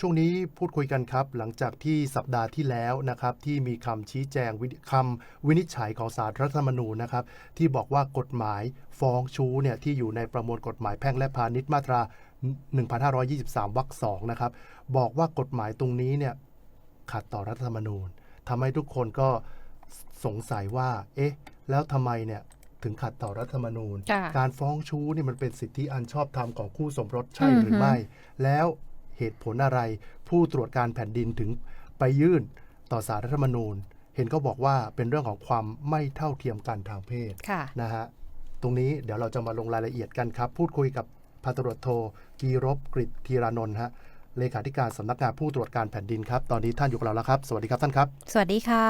ช่วงนี้พูดคุยกันครับ หลังจากที่สัปดาห์ที่แล้วนะครับ ที่มีคำชี้แจงวิคำวินิจฉัยของสารรัฐธรรมนูญนะครับ ที่บอกว่ากฎหมายฟ้องชู้เนี่ยที่อยู่ในประมวลกฎหมายแพ่งและพาณิชย์มาตรา 1523วรรคสองนะครับ บอกว่ากฎหมายตรงนี้เนี่ยขัดต่อรัฐธรรมนูญทำให้ทุกคนก็สงสัยว่า เอ๊ะ แล้วทำไมเนี่ยถึงขัดต่อรัฐธรรมนูญค่ะการฟ้องชู้นี่มันเป็นสิทธิอันชอบธรรมของคู่สมรสใช่อือฮึหรือไม่ แล้ว เหตุผลอะไร ผู้ตรวจการแผ่นดินถึงไปยื่นต่อสารรัฐธรรมนูญ เห็นเขาบอกว่าเป็นเรื่องของความไม่เท่าเทียมกันทางเพศค่ะนะฮะตรงนี้เดี๋ยวเราจะมาลงรายละเอียดกันครับ พูดคุยกับพันตำรวจโทกีรบกริตธีรานนท์ฮะเลขาธิการสำนักงานผู้ตรวจการแผ่นดินครับ ตอนนี้ท่านอยู่กับเราแล้วครับ สวัสดีครับท่านครับ สวัสดีค่ะ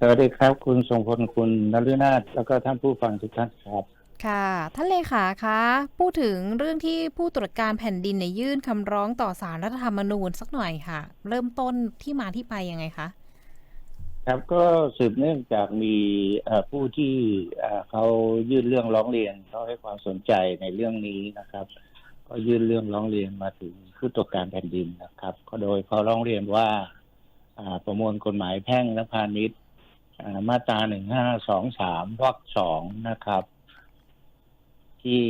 สวัสดีครับ คุณทรงพลคุณนฤนาถแล้วก็ท่านผู้ฟังทุกท่านครับ ค่ะ ท่านเลขาคะพูดถึงเรื่องที่ผู้ตรวจการแผ่นดินเนี่ยยื่นคำร้องต่อสารรัฐธรรมนูญสักหน่อยค่ะ เริ่มต้นที่มาที่ไปยังไงคะครับก็สืบเนื่องจากมีผู้ที่เขายื่นเรื่องร้องเรียนเขาให้ความสนใจในเรื่องนี้นะครับ ก็ยื่นเรื่องร้องเรียนมาถึงผู้ตรวจการแผ่นดินนะครับ ก็โดยเขาร้องเรียนว่าประมวลกฎหมายแพ่งและพาณิชย์มาตราหนึ่งห้าสองสามวรรคสองนะครับ ที่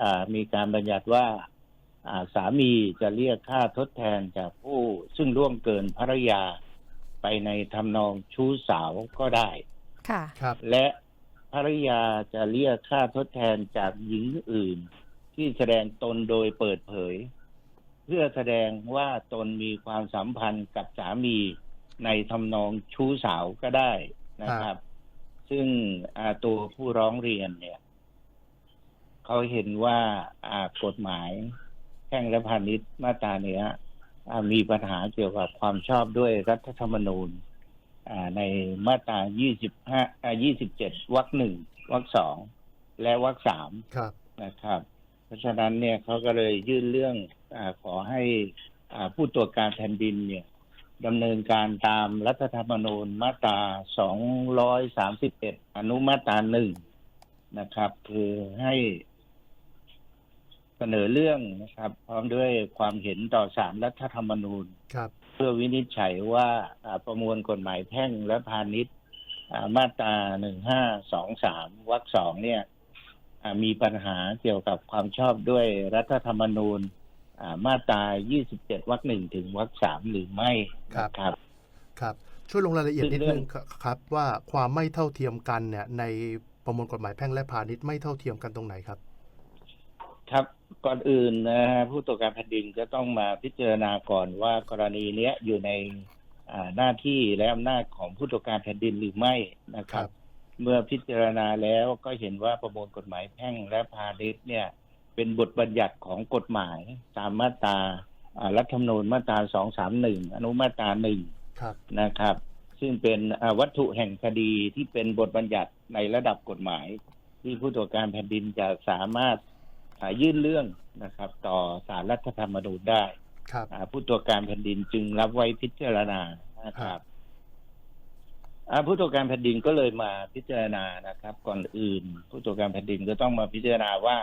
อ่ามีการบัญญัติว่าอ่าสามีจะเรียกค่าทดแทนจากผู้ซึ่งล่วงเกินภรรยาไปในทำนองชู้สาวก็ได้ ค่ะ ครับ และภรรยาจะเรียกค่าทดแทนจากหญิงอื่น ที่แสดงตนโดยเปิดเผย เพื่อแสดงว่าตนมีความสัมพันธ์กับสามีในทำนองชู้สาวก็ได้นะครับ ซึ่งอ่าตัวผู้ร้องเรียนเนี่ย เขาเห็นว่าอ่ากฎหมายแพ่งและพาณิชย์มาตราเนี้ยอ่ามีปัญหาเกี่ยวกับความชอบด้วยรัฐธรรมนูญอ่าในมาตรา 25อ่า27 วรรคหนึ่งวรรคสองและวรรคสามครับนะครับ เพราะฉะนั้นเนี่ยเขาก็เลยยื่นเรื่องอาขอให้อ่าผู้ตรวจการแผ่นดินเนี่ยดำเนินการตามรัฐธรรมนูญมาตรา 231 อนุมาตราหนึ่งนะครับ คือให้ เสนอเรื่องนะครับ พร้อมด้วยความเห็นต่อสารรัฐธรรมนูญครับเพื่อวินิจฉัยว่าอ่าประมวลกฎหมายแพ่งและพาณิชย์อ่ามาตราหนึ่งห้าสองสามวรรคสองเนี่ยอ่ามีปัญหาเกี่ยวกับความชอบด้วยรัฐธรรมนูญอ่ามาตรายี่สิบเจ็ดวรรคหนึ่งถึงวรรคสามหรือไม่ครับนะครับ ครับ ช่วยลงรายละเอียดนิดเรื่นึองงครับ ว่าความไม่เท่าเทียมกันเนี่ย ในประมวลกฎหมายแพ่งและพาณิชย์ไม่เท่าเทียมกันตรงไหนครับ ครับ ก่อนอื่นนะฮะผู้ตรวจการแผ่นดินก็ต้องมาพิจารณาก่อนว่ากรณีเนี้ยอยู่ในอ่าหน้าที่และอำนาจของผู้ตรวจการแผ่นดินหรือไม่นะครัครับบเมื่อพิจารณาแล้วก็เห็นว่าประมวลกฎหมายแพ่งและพาณิชย์เนี่ย เป็นบทบัญญัติของกฎหมายตามมาตราอ่ารัฐธรรมนูญมาตราสองสามหนึ่งอนุมาตราหนึ่งครับนะครับ ซึ่งเป็นอ่าวัตถุแห่งคดีที่เป็นบทบัญญัติในระดับกฎหมาย ที่ผู้ตรวจการแผ่นดินจะสามารถอ่า ยื่นเรื่องนะครับ ต่อสารรัฐธรรมนูญได้ครับอ่าผู้ตรวจการแผ่นดินจึงรับไว้พิจารณานะครับอ่าผู้ตรวจการแผ่นดินก็เลยมาพิจารณานะครับ ก่อนอื่น ผู้ตรวจการแผ่นดินก็ต้องมาพิจารณาว่า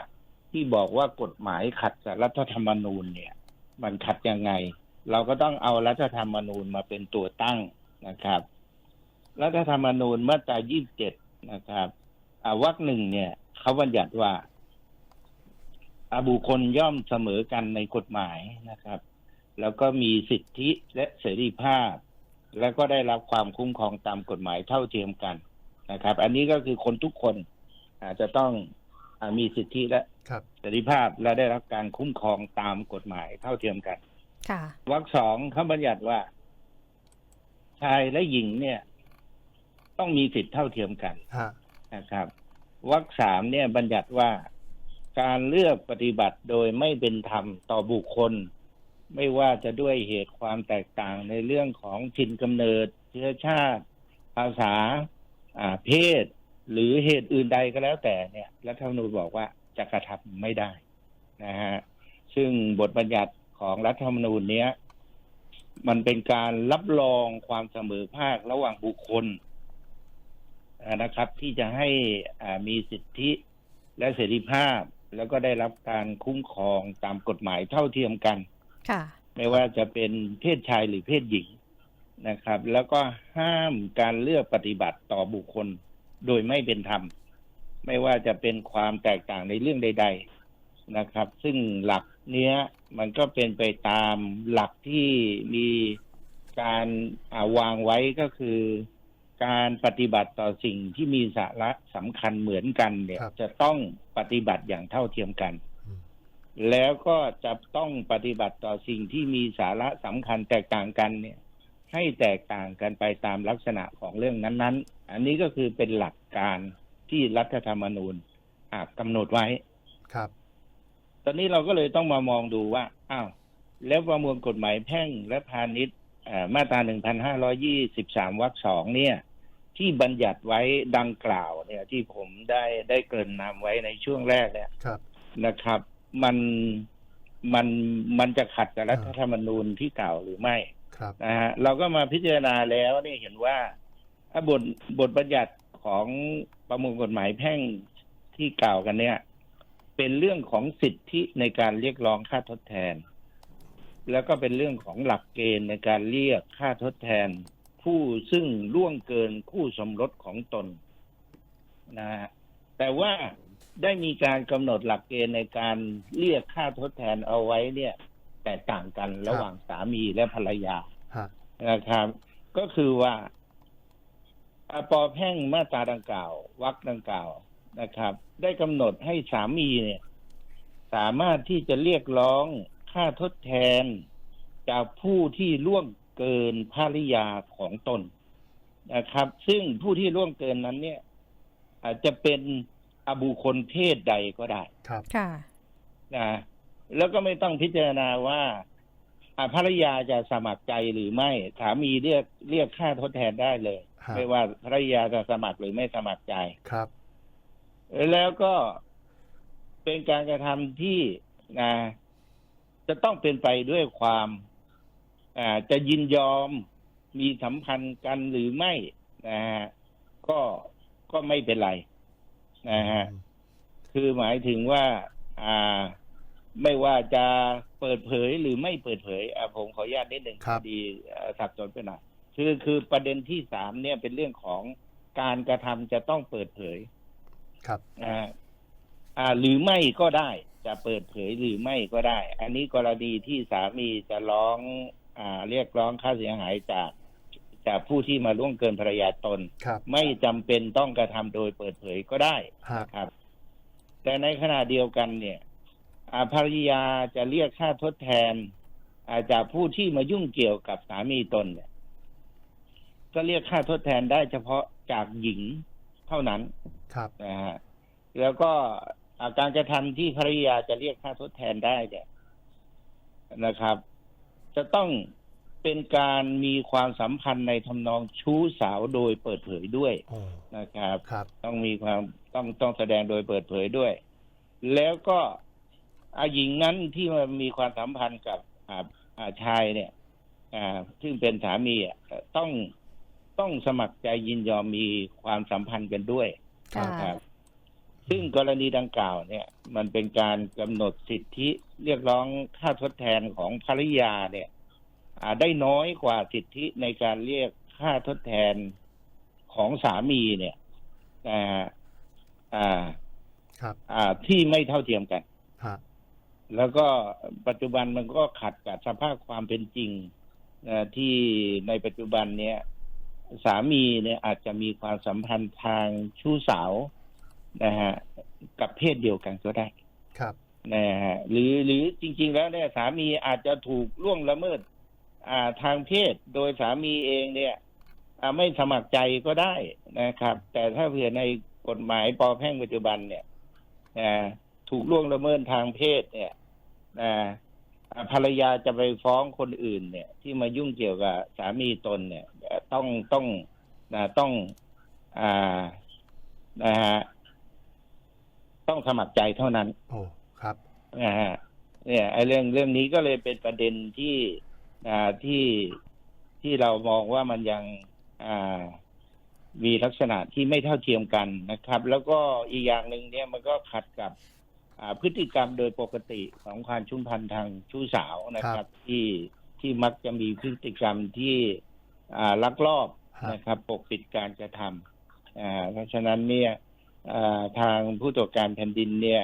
ที่บอกว่ากฎหมายขัดกับรัฐธรรมนูญเนี่ย มันขัดยังไง เราก็ต้องเอารัฐธรรมนูญมาเป็นตัวตั้งนะครับ รัฐธรรมนูญมาตรา 27 นะครับอ่าวรรคหนึ่งเนี่ยเขาบัญญัติว่าอา บุคคลย่อมเสมอกันในกฎหมายนะครับ แล้วก็มีสิทธิและเสรีภาพ แล้วก็ได้รับความคุ้มครองตามกฎหมายเท่าเทียมกันนะครับ อันนี้ก็คือคนทุกคนอาจจะต้องอามีสิทธิและครับเสรีภาพและได้รับการคุ้มครองตามกฎหมายเท่าเทียมกันค่ะวรรคสองเขาบัญญัติว่า ชายและหญิงเนี่ย ต้องมีสิทธิเท่าเทียมกันฮะนะครับวรรคสามเนี่ยบัญญัติว่า การเลือกปฏิบัติโดยไม่เป็นธรรมต่อบุคคล ไม่ว่าจะด้วยเหตุความแตกต่างในเรื่องของถิ่นกำเนิด เชื้อชาติ ภาษาเพศ หรือเหตุอื่นใดก็แล้วแต่เนี่ยรัฐธรรมนูญบอกว่าจะกระทำไม่ได้นะฮะซึ่งบทบัญญัติของรัฐธรรมนูญเนี้ยมันเป็นการรับรองความเสมอภาคระหว่างบุคคลนะครับ ที่จะให้อ่ามีสิทธิและเสรีภาพ แล้วก็ได้รับการคุ้มครองตามกฎหมายเท่าเทียมกัน ค่ะ ไม่ว่าจะเป็นเพศชายหรือเพศหญิงนะครับ แล้วก็ห้ามการเลือกปฏิบัติต่อบุคคลโดยไม่เป็นธรรม ไม่ว่าจะเป็นความแตกต่างในเรื่องใด ๆนะครับ ซึ่งหลักเนี้ยมันก็เป็นไปตามหลักที่มีการอ่าวางไว้ก็คือ การปฏิบัติต่อสิ่งที่มีสาระสำคัญเหมือนกัน เนี่ยครับจะต้องปฏิบัติอย่างเท่าเทียมกันอืมแล้วก็จะต้องปฏิบัติต่อสิ่งที่มีสาระสำคัญแตกต่างกันเนี่ย ให้แตกต่างกันไปตามลักษณะของเรื่องนั้น ๆ อันนี้ก็คือเป็นหลักการที่รัฐธรรมนูญอ่ากำหนดไว้ครับ ตอนนี้เราก็เลยต้องมามองดูว่าอ้าวแล้วประมวลกฎหมายแพ่งและพาณิชย์เอ่อมาตรา 1,523 วรรคสองเนี่ย ที่บัญญัติไว้ดังกล่าวเนี่ย ที่ผมได้ได้เกริ่นนำไว้ในช่วงแรกเนี่ยครับ นะครับ มันมันมันจะขัดกับอ่ารัฐธรรมนูญที่กล่าวหรือไม่ครับนะฮะเราก็มาพิจารณาแล้วเนี่ยเห็นว่าอะบทบทบัญญัติของประมวลกฎหมายแพ่งที่กล่าวกันเนี่ย เป็นเรื่องของสิทธิในการเรียกร้องค่าทดแทน แล้วก็เป็นเรื่องของหลักเกณฑ์ในการเรียกค่าทดแทน ผู้ซึ่งล่วงเกินคู่สมรสของตนนะฮะแต่ว่าได้มีการกำหนดหลักเกณฑ์ในการเรียกค่าทดแทนเอาไว้เนี่ย แตกต่างกันระหว่างสามีและภรรยาฮะนะครับ ก็คือว่าอาปอแพ่งมาตราดังกล่าววรรคดังกล่าวนะครับ ได้กำหนดให้สามีเนี่ย สามารถที่จะเรียกร้องค่าทดแทนจากผู้ที่ล่วง เกินภริยาของตนนะครับ ซึ่งผู้ที่ล่วงเกินนั้นเนี่ย อาจจะเป็นอบุคคลเพศใดก็ได้ ครับค่ะนะแล้วก็ไม่ต้องพิจารณาว่าอ่าภรรยาจะสมัครใจหรือไม่สามีเรียกเรียกค่าทดแทนได้เลยฮะไม่ว่าภรรยาจะสมัครหรือไม่สมัครใจครับ แล้วก็เป็นการกระทำที่นะจะต้องเป็นไปด้วยความอ่า จะยินยอมมีสัมพันธ์กันหรือไม่นะฮะก็ก็ไม่เป็นไรนะฮะคือหมายถึงว่า อ่า ไม่ว่าจะเปิดเผยหรือไม่เปิดเผยอ่าผมขออนุญาตนิดหนึ่งครับดีอ่าสับสนไปหน่อยคือคือประเด็นที่สามเนี่ยเป็นเรื่องของการกระทำจะต้องเปิดเผย ครับอ่าอ่า หรือไม่ก็ได้ จะเปิดเผยหรือไม่ก็ได้ อันนี้กรณีที่สามีจะร้องอ่า เรียกร้องค่าเสียหายจากจากผู้ที่มาล่วงเกินภรรยาตนครับไม่จำเป็นต้องกระทำโดยเปิดเผยก็ได้ฮะนะครับ แต่ในขณะเดียวกันเนี่ยอ่าภรรยาจะเรียกค่าทดแทนอาจากผู้ที่มายุ่งเกี่ยวกับสามีตนเนี่ย ก็เรียกค่าทดแทนได้เฉพาะจากหญิงเท่านั้น ครับนะฮะแล้วก็อ่าการกระทำที่ภรรยาจะเรียกค่าทดแทนได้เนี่ยนะครับ จะต้องเป็นการมีความสัมพันธ์ในทำนองชู้สาวโดยเปิดเผยด้วยโอ้นะครับครับต้องมีความต้องต้องแสดงโดยเปิดเผยด้วย แล้วก็อาหญิงนั้นที่มามีความสัมพันธ์กับอ่าอ่าชายเนี่ย อ่า ซึ่งเป็นสามีอะต้องต้องสมัครใจยินยอมมีความสัมพันธ์กันด้วยค่ะนะครับ ซึ่งกรณีดังกล่าวเนี่ย มันเป็นการกำหนดสิทธิเรียกร้องค่าทดแทนของภรรยาเนี่ยอ่าได้น้อยกว่าสิทธิในการเรียกค่าทดแทนของสามีเนี่ยอ่าอ่าครับ อ่าที่ไม่เท่าเทียมกันฮะแล้วก็ปัจจุบันมันก็ขัดกับสภาพความเป็นจริงนะที่ในปัจจุบันเนี้ยสามีเนี่ยอาจจะมีความสัมพันธ์ทางชู้สาว นะฮะกับเพศเดียวกันก็ได้ครับนะฮะหรือหรือจริง ๆ แล้วเนี่ยสามีอาจจะถูกล่วงละเมิด อ่าทางเพศโดยสามีเองเนี่ยอ่าไม่สมัครใจก็ได้นะครับ แต่ถ้าเผื่อในกฎหมายปอแพ่งปัจจุบันเนี่ยอ่าถูกล่วงละเมิดทางเพศเนี่ยอ่าอ่าภรรยาจะไปฟ้องคนอื่น เนี่ย ที่มายุ่งเกี่ยวกับสามีตนเนี่ยเอ่อต้องต้องนะต้อง อ่านะฮะ ต้องสมัครใจเท่านั้นโอ้ครับนะฮะเนี่ยไอ้เรื่องเรื่องนี้ก็เลยเป็นประเด็นที่อ่าที่ที่เรามองว่ามันยังอ่ามีลักษณะที่ไม่เท่าเทียมกันนะครับ แล้วก็อีกอย่างหนึ่งเนี่ยมันก็ขัดกับอ่าพฤติกรรมโดยปกติของความชุมพันธ์ทางชู้สาวนะครับ ที่ที่มักจะมีพฤติกรรมที่อ่าลักลอบครับนะครับ ปกปิดการกระทำอ่าเพราะฉะนั้นเนี่ยอ่า ทางผู้ตรวจการแผ่นดินเนี่ย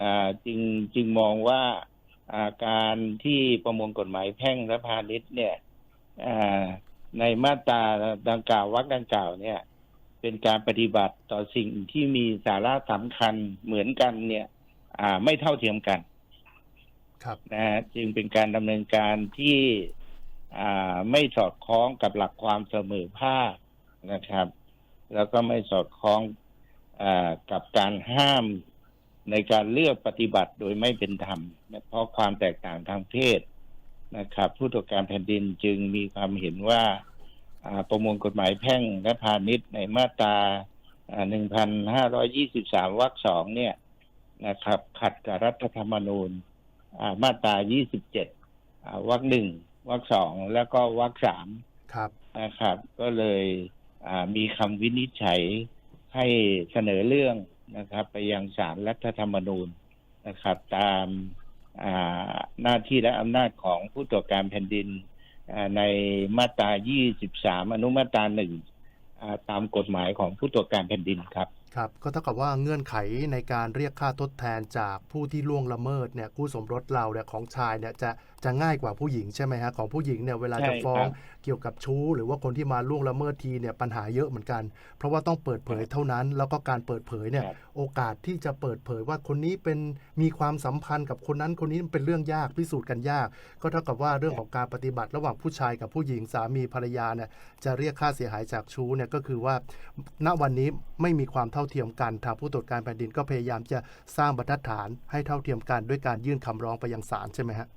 อ่าจึงจึงมองว่าอ่าการที่ประมวลกฎหมายแพ่งและพาณิชย์เนี่ยอ่าในมาตราดังกล่าววรรคดังกล่าวเนี่ย เป็นการปฏิบัติต่อสิ่งที่มีสาระสำคัญเหมือนกันเนี่ยอ่าไม่เท่าเทียมกันครับนะฮะจึงเป็นการดำเนินการที่อ่าไม่สอดคล้องกับหลักความเสมอภาคนะครับ แล้วก็ไม่สอดคล้องอา กับการห้ามในการเลือกปฏิบัติโดยไม่เป็นธรรมนะเพราะความแตกต่างทางเพศนะครับ ผู้ตรวจการแผ่นดินจึงมีความเห็นว่าอ่าประมวลกฎหมายแพ่งและพาณิชย์ในมาตราหนึ่งพันห้าร้อยี่สิบสามวรรคสองเนี่ยนะครับ ขัดกับรัฐธรรมนูญอ่ามาตรา 27อ่าวรรคหนึ่งวรรคสองแล้วก็วรรคสามครับนะครับ ก็เลยอ่ามีคำวินิจฉัย ให้เสนอเรื่องนะครับ ไปยังศาลรัฐธรรมนูญนะครับ ตามหน้าที่และอำนาจของผู้ตรวจการแผ่นดินในมาตรา 23 อนุมาตราหนึ่งอ่าตามกฎหมายของผู้ตรวจการแผ่นดินครับ ครับ ก็เท่ากับว่าเงื่อนไขในการเรียกค่าทดแทนจากผู้ที่ล่วงละเมิดเนี่ยคู่สมรสเราเนี่ยของชายเนี่ยจะจะง่ายกว่าผู้หญิงใช่ไหมฮะของผู้หญิงเนี่ยเวลาใช่จะฟ้องครับเกี่ยวกับชู้ หรือว่าคนที่มาล่วงละเมิดทีเนี่ยปัญหาเยอะเหมือนกัน เพราะว่าต้องเปิดเผยเท่านั้น แล้วก็การเปิดเผยเนี่ยครับโอกาสที่จะเปิดเผยว่าคนนี้เป็นมีความสัมพันธ์กับคนนั้นคนนี้มันเป็นเรื่องยากพิสูจน์กันยาก ก็เท่ากับว่าเรื่องของการปฏิบัติระหว่างผู้ชายกับผู้หญิงสามีภรรยาเนี่ยจะเรียกค่าเสียหายจากชู้เนี่ยก็คือว่า ณวันนี้ไม่มีความเท่าเทียมกันทางผู้ตรวจการแผ่นดินก็พยายามจะสร้างบรรทัดฐานให้เท่าเทียมกันด้วยการยื่นคำร้องไปยังศาลใช่ไหมฮะ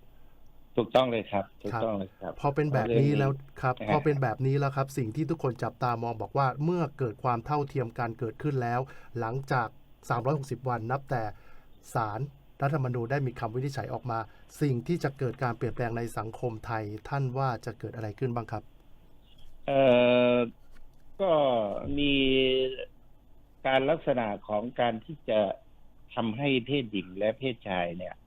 ถูกต้องเลยครับถูกครับต้องเลยครับพอเป็นแบบนี้แล้วครับนะฮะพอเป็นแบบนี้แล้วครับ สิ่งที่ทุกคนจับตามองบอกว่าเมื่อเกิดความเท่าเทียมกันเกิดขึ้นแล้ว หลังจาก 360 วันนับแต่ศาลรัฐธรรมนูญได้มีคำวินิจฉัยออกมา สิ่งที่จะเกิดการเปลี่ยนแปลงในสังคมไทยท่านว่าจะเกิดอะไรขึ้นบ้างครับเอ่อก็มีการลักษณะของการที่จะทำให้เพศหญิงและเพศชายเนี่ยอ่า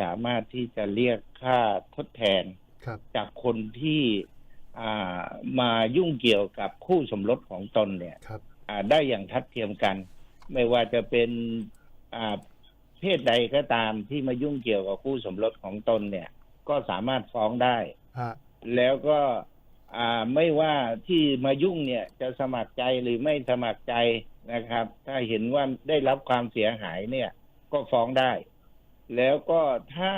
สามารถที่จะเรียกค่าทดแทนครับจากคนที่อ่ามายุ่งเกี่ยวกับคู่สมรสของตนเนี่ยครับอ่าได้อย่างทัดเทียมกัน ไม่ว่าจะเป็นอ่าเพศใดก็ตามที่มายุ่งเกี่ยวกับคู่สมรสของตนเนี่ย ก็สามารถฟ้องได้ฮะแล้วก็อ่าไม่ว่าที่มายุ่งเนี่ยจะสมัครใจหรือไม่สมัครใจนะครับ ถ้าเห็นว่าได้รับความเสียหายเนี่ย ก็ฟ้องได้ แล้วก็ถ้า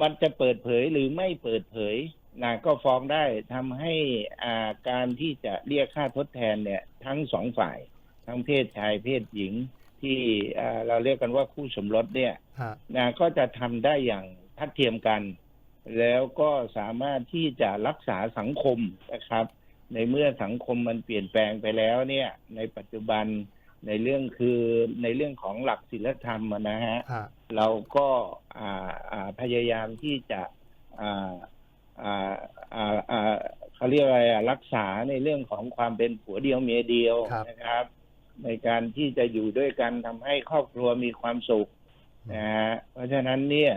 มันจะเปิดเผยหรือไม่เปิดเผยนะก็ฟ้องได้ทำให้อ่าการที่จะเรียกค่าทดแทนเนี่ย ทั้งสองฝ่าย ทั้งเพศชายเพศหญิง ที่อ่าเราเรียกกันว่าคู่สมรสเนี่ยฮะนะก็จะทำได้อย่างทัดเทียมกัน แล้วก็สามารถที่จะรักษาสังคมนะครับ ในเมื่อสังคมมันเปลี่ยนแปลงไปแล้วเนี่ย ในปัจจุบัน ในเรื่องคือในเรื่องของหลักศีลธรรมอะนะฮะฮะเราก็อ่าอ่าพยายามที่จะอ่าอ่าอ่าอ่าเขาเรียกอะไรอะรักษาในเรื่องของความเป็นผัวเดียวเมียเดียวนะครับ ในการที่จะอยู่ด้วยกันทำให้ครอบครัวมีความสุขนะฮะเพราะฉะนั้นเนี่ย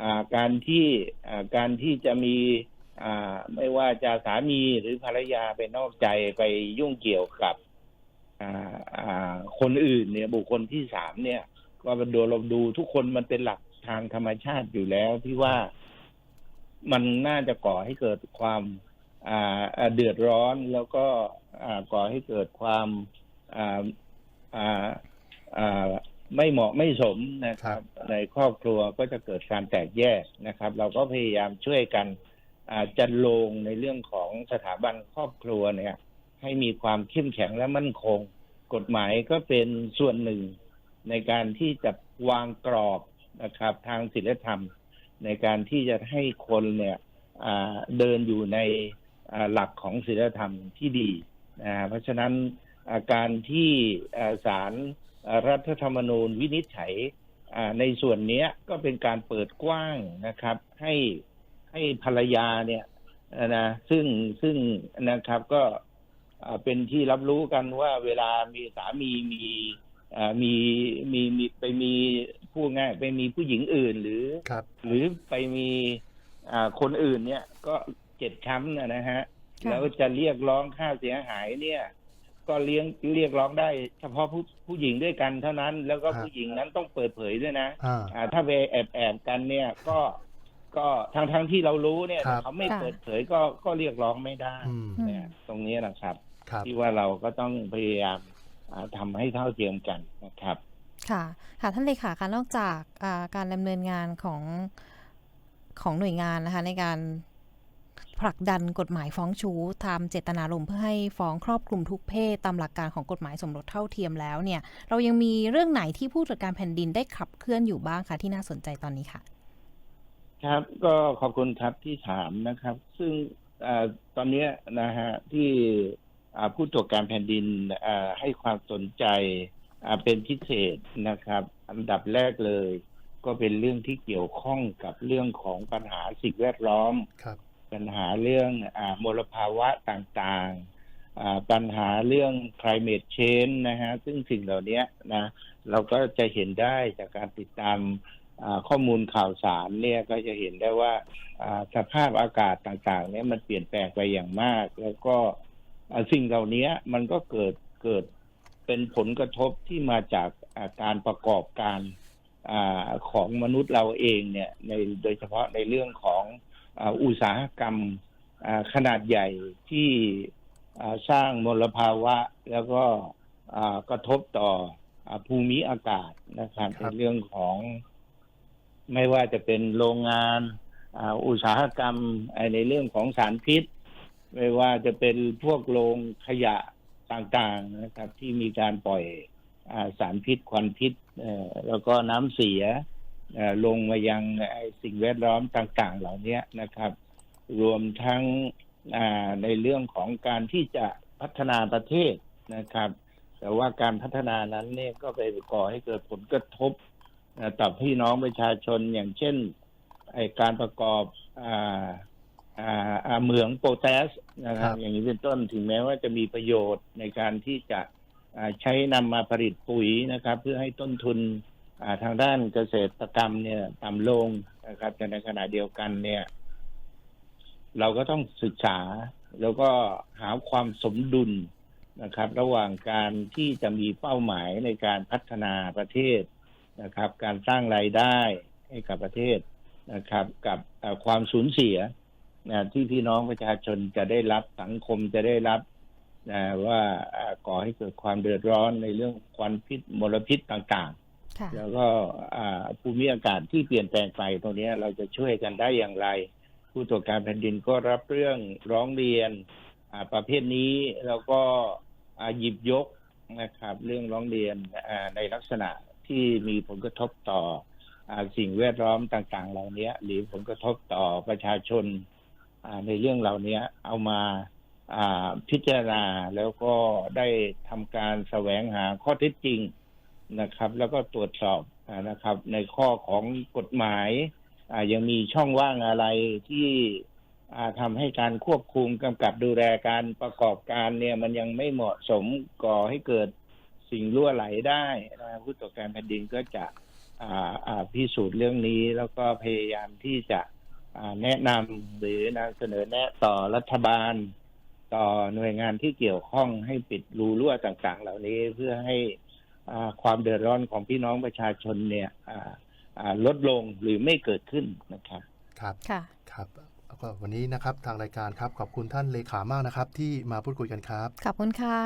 อ่าการที่อ่าการที่จะมีอ่าไม่ว่าจะสามีหรือภรรยาไปนอกใจไปยุ่งเกี่ยวกับอ่าอ่า คนอื่นเนี่ยบุคคลที่สามเนี่ยก็โดยเราดูทุกคนมันเป็นหลักทางธรรมชาติอยู่แล้วที่ว่ามันน่าจะก่อให้เกิดความอ่าอ่าเดือดร้อนแล้วก็อ่าก่อให้เกิดความอ่าอ่าอ่าไม่เหมาะไม่สมนะครับ ในครอบครัวก็จะเกิดการแตกแยกนะครับ เราก็พยายามช่วยกันอ่าจันลงในเรื่องของสถาบันครอบครัวเนี่ย ให้มีความเข้มแข็งและมั่นคง กฎหมายก็เป็นส่วนหนึ่งในการที่จะวางกรอบนะครับ ทางศีลธรรม ในการที่จะให้คนเนี่ยเดินอยู่ในหลักของศีลธรรมที่ดีนะเพราะฉะนั้นาการที่อ่าศาลรัฐธรรมนูญวินิจฉัยในส่วนนี้ก็เป็นการเปิดกว้างนะครับ ให้ให้ภรรยาเนี่ยนะซึ่งซึ่งนะครับก็ เป็นที่รับรู้กันว่าเวลามีสามีมีอ่ามีมีมีไปมีผู้ง่ายไปมีผู้หญิงอื่นหรือครับหรือไปมีอ่าคนอื่นเนี่ย ก็เจ็บช้ำนะนะฮะค่ะแล้วจะเรียกร้องค่าเสียหายเนี่ย ก็เลี้ยงเรียกร้องได้ เฉพาะผู้ผู้หญิงด้วยกันเท่านั้น แล้วก็ฮะผู้หญิงนั้นต้องเปิดเผยด้วยนะอ่าอ่าถ้าไปแอบแอบกันเนี่ย ก็ก็ทั้งทั้งที่เรารู้เนี่ยครับเขาไม่ค่ะเปิดเผยก็ก็เรียกร้องไม่ได้อืมอืมเนี่ยตรงนี้นะครับครับ ที่ว่าเราก็ต้องพยายามอ่าทำให้เท่าเทียมกันนะครับ ค่ะ ค่ะท่านเลขาคะนอกจากอ่าการดำเนินงานของของหน่วยงานนะคะ ในการผลักดันกฎหมายฟ้องชู้ตามเจตนารมณ์เพื่อให้ฟ้องครอบคลุมทุกเพศตามหลักการของกฎหมายสมรสเท่าเทียมแล้วเนี่ย เรายังมีเรื่องไหนที่ผู้ตรวจการแผ่นดินได้ขับเคลื่อนอยู่บ้างคะที่น่าสนใจตอนนี้ค่ะ ครับก็ขอบคุณครับที่ถามนะครับ ซึ่งอาตอนเนี้ยนะฮะที่อ่า ผู้ตรวจการแผ่นดินอ่าให้ความสนใจอ่าเป็นพิเศษนะครับ อันดับแรกเลย ก็เป็นเรื่องที่เกี่ยวข้องกับเรื่องของปัญหาสิ่งแวดล้อมครับปัญหาเรื่องอามลภาวะต่างๆอ่าปัญหาเรื่อง climate change นะฮะซึ่งสิ่งเหล่านี้นะเราก็จะเห็นได้จากการติดตามอ่าข้อมูลข่าวสารเนี่ยก็จะเห็นได้ว่าอ่าสภาพอากาศต่างๆ เนี่ยมันเปลี่ยนแปลงไปอย่างมาก แล้วก็อ่า สิ่งเหล่านี้มันก็เกิดเกิดเป็นผลกระทบที่มาจากอ่าการประกอบการอาของมนุษย์เราเองเนี่ยในโดยเฉพาะในเรื่องของอ่าอุตสาหกรรมอ่าขนาดใหญ่ที่อ่าสร้างมลภาวะแล้วก็อ่ากระทบต่ออาภูมิอากาศนะครับครัในบเรื่องของ ไม่ว่าจะเป็นโรงงานอ่าอุตสาหกรรมอ่าในเรื่องของสารพิษ ไม่ว่าจะเป็นพวกโรงขยะต่างๆนะครับ ที่มีการปล่อยอสารพิษควันพิษแล้วก็น้ำเสียลงมายังสิ่งแวดล้อมต่าง ๆ เหล่านี้นะครับ รวมทั้งในเรื่องของการที่จะพัฒนาประเทศนะครับ แต่ว่าการพัฒนานั้นเนี่ยก็ไปก่อให้เกิดผลกระทบต่อพี่น้องประชาชนอย่างเช่นไอการประกอบ อ่าอ่าอ่าเหมืองโปแทสนะครับครับอย่างนี้เป็นต้นถึงแม้ว่าจะมีประโยชน์ในการที่จะอ่าใช้นำมาผลิตปุ๋ยนะครับ เพื่อให้ต้นทุนอ่าทางด้านเกษตรกรรมเนี่ยต่ำลงนะครับแต่ในขณะเดียวกันเนี่ย เราก็ต้องศึกษาแล้วก็หาความสมดุลนะครับ ระหว่างการที่จะมีเป้าหมายในการพัฒนาประเทศนะครับ การสร้างรายได้ให้กับประเทศนะครับ กับเอ่อความสูญเสีย นะที่พี่น้องประชาชนจะได้รับสังคมจะได้รับนะว่าอ่าก่อให้เกิดความเดือดร้อนในเรื่องควันพิษมลพิษต่างๆค่ะแล้วก็อ่าภูมิอากาศที่เปลี่ยนแปลงไปตรงนี้เราจะช่วยกันได้อย่างไร ผู้ตรวจการแผ่นดินก็รับเรื่องร้องเรียนอ่าประเภทนี้แล้วก็อ่าหยิบยกนะครับ เรื่องร้องเรียนอ่าในลักษณะที่มีผลกระทบต่ออาสิ่งแวดล้อมต่างๆ เหล่านี้หรือผลกระทบต่อประชาชนอ่า ในเรื่องเหล่านี้เอามาพิจารณาแล้วก็ได้ทำการแสวงหาข้อเท็จจริงนะครับ แล้วก็ตรวจสอบนะครับ ในข้อของกฎหมายยังมีช่องว่างอะไรที่ทำให้การควบคุมกำกับดูแลการประกอบการเนี่ย มันยังไม่เหมาะสมก่อให้เกิดสิ่งรั่วไหลได้นะผู้ตรวจการแผ่นดินก็จะพิสูจน์เรื่องนี้แล้วก็พยายามที่จะ แนะนำหรือนำเสนอแนะต่อรัฐบาล ต่อหน่วยงานที่เกี่ยวข้องให้ปิดรูรั่วต่างๆ เหล่านี้เพื่อให้อ่าความเดือดร้อนของพี่น้องประชาชนเนี่ยอ่าอ่าลดลงหรือไม่เกิดขึ้นนะครับ ครับค่ะครับแล้วก็วันนี้นะครับทางรายการครับ ขอบคุณท่านเลขามากนะครับ ที่มาพูดคุยกันครับ ขอบคุณค่ะ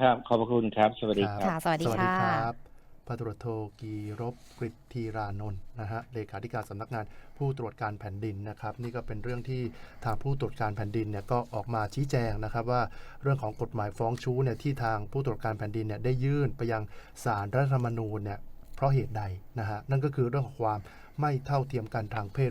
ครับ ขอบพระคุณครับ สวัสดีครับค่ะสวัสดีสวัสดีค่ะครับ พันตรวจโทกีรบกริตีรานนท์นะฮะเลขาธิการสำนักงานผู้ตรวจการแผ่นดินนะครับ นี่ก็เป็นเรื่องที่ทางผู้ตรวจการแผ่นดินเนี่ยก็ออกมาชี้แจงนะครับว่าเรื่องของกฎหมายฟ้องชู้เนี่ยที่ทางผู้ตรวจการแผ่นดินเนี่ยได้ยื่นไปยังศาลรัฐธรรมนูญเนี่ยเพราะเหตุใดนะฮะนั่นก็คือเรื่องของความไม่เท่าเทียมกันทางเพศ